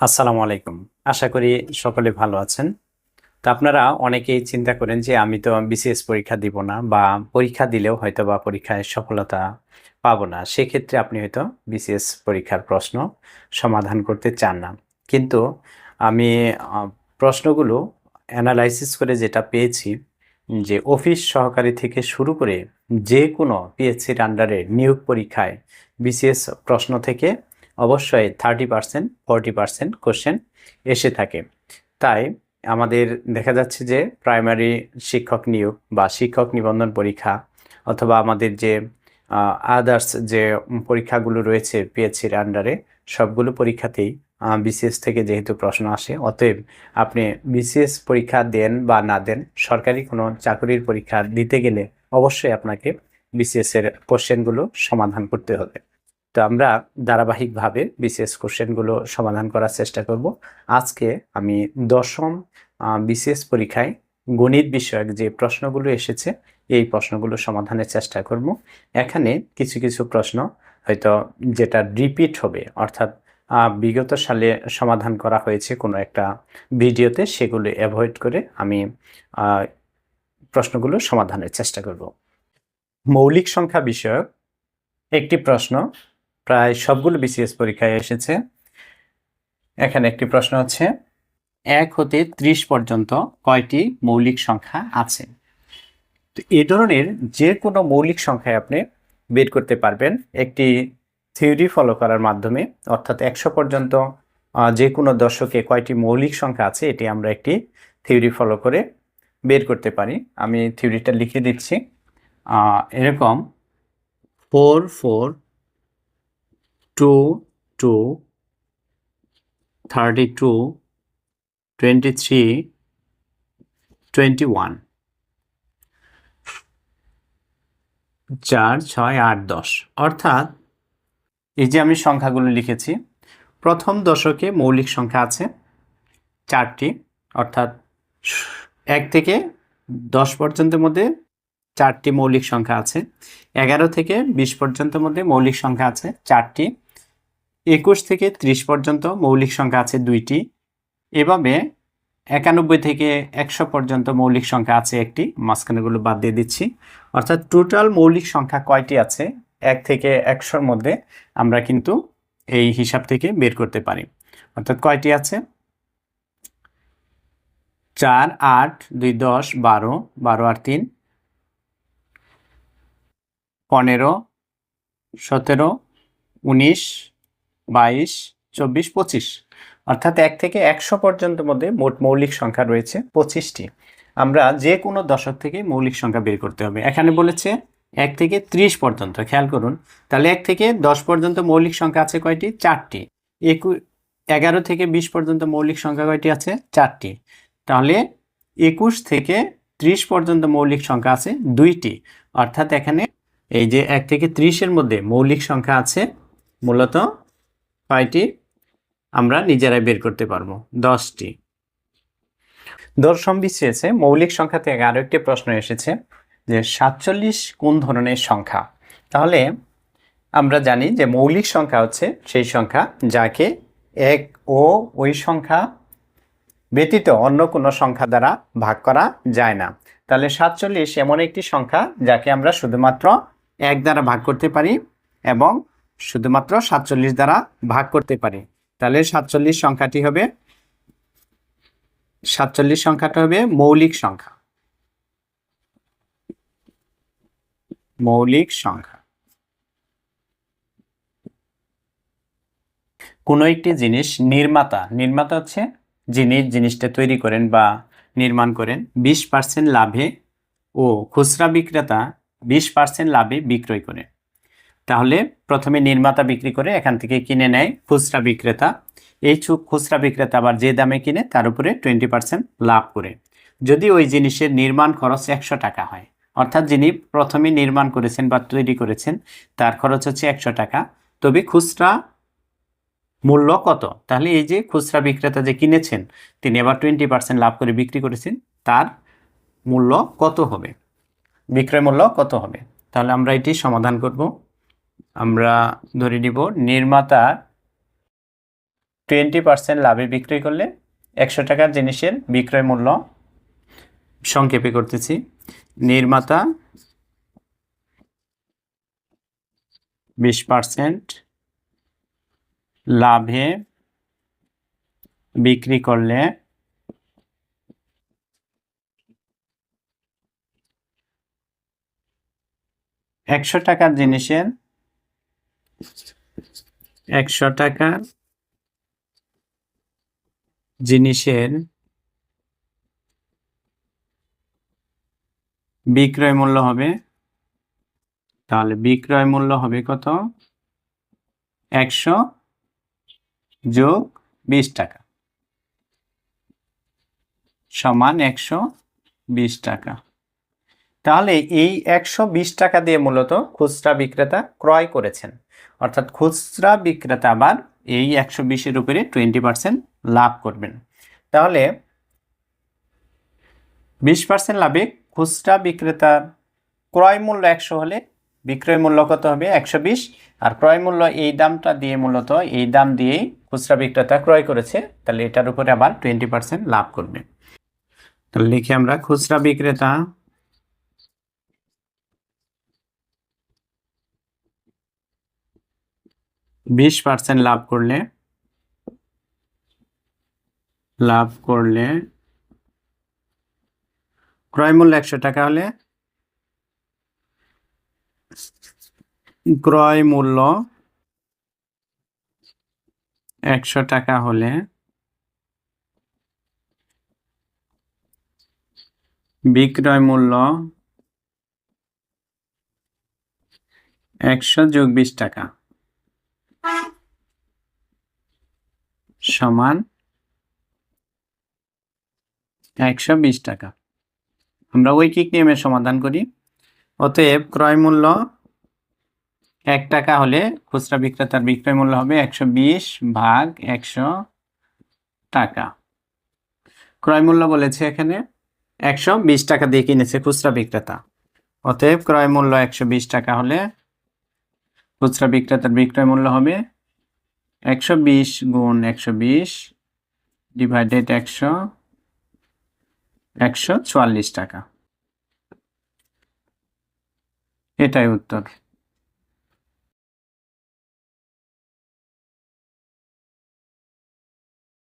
আসসালামু আলাইকুম। আশা করি সকলে ভালো আছেন। তো আপনারা অনেকেই চিন্তা করেন যে আমি তো বিসিএস পরীক্ষা দিব না বা পরীক্ষা দিলেও হয়তো বা পরীক্ষায় সফলতা পাবো না। সেক্ষেত্রে আপনি হয়তো বিসিএস পরীক্ষার প্রশ্ন সমাধান করতে চান না। কিন্তু আমি প্রশ্নগুলো অ্যানালাইসিস করে যেটা পেয়েছি, যে অফিস সহকারী থেকে শুরু করে যে কোনো পিএসসির আন্ডারে নিয়োগ পরীক্ষায় বিসিএস প্রশ্ন থেকে অবশ্যই thirty percent forty percent question এসে থাকে। তাই আমাদের দেখা যাচ্ছে যে প্রাইমারি শিক্ষক নিয়োগ বা শিক্ষক নিবন্ধন পরীক্ষা অথবা আমাদের যে আদার্স যে পরীক্ষাগুলো রয়েছে পিএসসির আন্ডারে সবগুলো পরীক্ষাতেই বিসিএস থেকে যেহেতু প্রশ্ন আসে, অতএব আপনি বিসিএস পরীক্ষা দেন বা না দেন, সরকারি কোনো চাকরির পরীক্ষা দিতে গেলে অবশ্যই আপনাকে বিসিএসের কোশ্চেনগুলো সমাধান করতে হবে। তো আমরা ধারাবাহিকভাবে বিসিএস কোশ্চেনগুলো সমাধান করার চেষ্টা করব। আজকে আমি দশম বিসিএস পরীক্ষায় গণিত বিষয়ক যে প্রশ্নগুলো এসেছে, এই প্রশ্নগুলো সমাধানের চেষ্টা করব। এখানে কিছু কিছু প্রশ্ন হয়তো যেটা রিপিট হবে, অর্থাৎ বিগত সালে সমাধান করা হয়েছে কোনো একটা ভিডিওতে, সেগুলো অ্যাভয়েড করে আমি প্রশ্নগুলো সমাধানের চেষ্টা করব। মৌলিক সংখ্যা বিষয়ক একটি প্রশ্ন প্রায় সবগুলো বিসিএস পরীক্ষায় এসেছে। এখানে একটি প্রশ্ন হচ্ছে, এক হতে ত্রিশ পর্যন্ত কয়টি মৌলিক সংখ্যা আছে? তো এ ধরনের যে কোনো মৌলিক সংখ্যায় আপনি বের করতে পারবেন। একটি থিওরি ফলো করার মাধ্যমে, অর্থাৎ একশো পর্যন্ত যে কোনো দশকে কয়টি মৌলিক সংখ্যা আছে, এটি আমরা একটি থিওরি ফলো করে বের করতে পারি। আমি থিওরিটা লিখে দিচ্ছি। এরকম four four two two, thirty two, twenty three, twenty one. চার, ছয়, আট, দশ। অর্থাৎ এই যে আমি সংখ্যাগুলো লিখেছি, প্রথম দশকে মৌলিক সংখ্যা আছে চারটি, অর্থাৎ এক থেকে দশ পর্যন্তের মধ্যে চারটি মৌলিক সংখ্যা আছে, এগারো থেকে বিশ পর্যন্ত মধ্যে মৌলিক সংখ্যা আছে চারটি একুশ থেকে ত্রিশ পর্যন্ত মৌলিক সংখ্যা আছে দুইটি। এভাবে একানব্বই থেকে একশো পর্যন্ত মৌলিক সংখ্যা আছে একটি। মাঝখানেগুলো বাদ দিয়ে দিচ্ছি। অর্থাৎ টোটাল মৌলিক সংখ্যা কয়টি আছে? এক থেকে একশোর মধ্যে আমরা কিন্তু এই হিসাব থেকে বের করতে পারি। অর্থাৎ কয়টি আছে? চার, আট, দুই, দশ, বারো বারো আর তিন। পনেরো, সতেরো, উনিশ বাইশ, চব্বিশ, পঁচিশ। অর্থাৎ এক থেকে একশো পর্যন্ত মধ্যে মোট মৌলিক সংখ্যা রয়েছে পঁচিশটি। আমরা যে কোনো দশক থেকে মৌলিক সংখ্যা বের করতে হবে। এখানে বলেছে এক থেকে ত্রিশ পর্যন্ত, খেয়াল করুন। তাহলে এক থেকে দশ পর্যন্ত মৌলিক সংখ্যা আছে কয়টি? চারটি। একু এগারো থেকে বিশ পর্যন্ত মৌলিক সংখ্যা কয়টি আছে? চারটি। তাহলে একুশ থেকে ত্রিশ পর্যন্ত মৌলিক সংখ্যা আছে দুইটি। অর্থাৎ এখানে এই যে এক থেকে ত্রিশের মধ্যে মৌলিক সংখ্যা আছে, মূলত কয়টি আমরা নিজেরাই বের করতে পারব। দশটি। দশম বিসিএসে মৌলিক সংখ্যা থেকে আরও একটি প্রশ্ন এসেছে যে সাতচল্লিশ কোন ধরনের সংখ্যা? তাহলে আমরা জানি যে মৌলিক সংখ্যা হচ্ছে সেই সংখ্যা যাকে এক ও ওই সংখ্যা ব্যতীত অন্য কোনো সংখ্যা দ্বারা ভাগ করা যায় না। তাহলে সাতচল্লিশ এমন একটি সংখ্যা যাকে আমরা শুধুমাত্র এক দ্বারা ভাগ করতে পারি এবং শুধুমাত্র সাতচল্লিশ দ্বারা ভাগ করতে পারি। তাহলে সাতচল্লিশ সংখ্যাটি হবে, সাতচল্লিশ সংখ্যাটা হবে মৌলিক সংখ্যা। মৌলিক সংখ্যা। কোনো একটি জিনিস নির্মাতা নির্মাতা হচ্ছে যিনি জিনিসটা তৈরি করেন বা নির্মাণ করেন। বিশ পার্সেন্ট লাভে ও খুচরা বিক্রেতা বিশ পার্সেন্ট লাভে বিক্রয় করে। তাহলে প্রথমে নির্মাতা বিক্রি করে এখান থেকে কিনে নেয় খুচরা বিক্রেতা। এই খুচরা বিক্রেতা আবার যে দামে কিনে তার উপরে টোয়েন্টি পার্সেন্ট লাভ করে। যদি ওই জিনিসের নির্মাণ খরচ একশো টাকা হয়, অর্থাৎ যিনি প্রথমে নির্মাণ করেছেন বা তৈরি করেছেন, তার খরচ হচ্ছে একশো টাকা। তবে খুচরা মূল্য কত? তাহলে এই যে খুচরা বিক্রেতা যে কিনেছেন, তিনি আবার টোয়েন্টি পার্সেন্ট লাভ করে বিক্রি করেছেন, তার মূল্য কত হবে? বিক্রয় মূল্য কত হবে? তাহলে আমরা এটি সমাধান করব। আমরা ধরে নিব নির্মাতা টোয়েন্টি পার্সেন্ট লাভে বিক্রি করলে একশো টাকার জিনিসের বিক্রয় মূল্য সংক্ষেপে করতেছি। নির্মাতা বিশ পার্সেন্ট লাভে বিক্রি করলে একশো টাকার জিনিসের একশো টাকার জিনিসের বিক্রয় মূল্য হবে, তাহলে বিক্রয় মূল্য হবে কত? একশো যোগ বিশ টাকা। সমান একশো বিশ টাকা। তাহলে এই একশো বিশ টাকা দিয়ে মূলত খুচরা বিক্রেতা ক্রয় করেছেন। অর্থাৎ খুচরা বিক্রেতা আবার এই একশো বিশের উপরে টোয়েন্টি পার্সেন্ট লাভ করবেন। তাহলে বিশ পার্সেন্ট লাভে খুচরা বিক্রেতার ক্রয় মূল্য একশো হলে বিক্রয় মূল্য কত হবে? একশো বিশ। আর ক্রয় মূল্য এই দামটা দিয়ে মূলত এই দাম দিয়েই খুচরা বিক্রেতা ক্রয় করেছে। তাহলে এটার উপরে আবার টোয়েন্টি পার্সেন্ট লাভ করবে। তাহলে লিখি আমরা খুচরা বিক্রেতা বিশ পার্সেন্ট লাভ করলে লাভ করলে ক্রয় মূল্য একশো টাকা হলে ক্রয় মূল্য একশো টাকা হলে বিক্রয় মূল্য একশো যোগ বিশ টাকা। সমান একশো বিশ টাকা। আমরা ঐকিক নিয়মের সমাধান করি। অতএব ক্রয় মূল্য এক টাকা হলে খুচরা বিক্রেতার বিক্রয় মূল্য হবে একশো বিশ ভাগ একশো টাকা। ক্রয় মূল্য বলেছে এখানে, একশো বিশ টাকা দিয়ে কিনেছে খুচরা বিক্রেতা। অতএব ক্রয় মূল্য একশো বিশ টাকা হলে খুচরা বিক্রেতার বিক্রয় মূল্য হবে একশো বিশ গুণ একশো বিশ ডিভাইডেড একশো একশো চুয়াল্লিশ টাকা। এটাই উত্তর।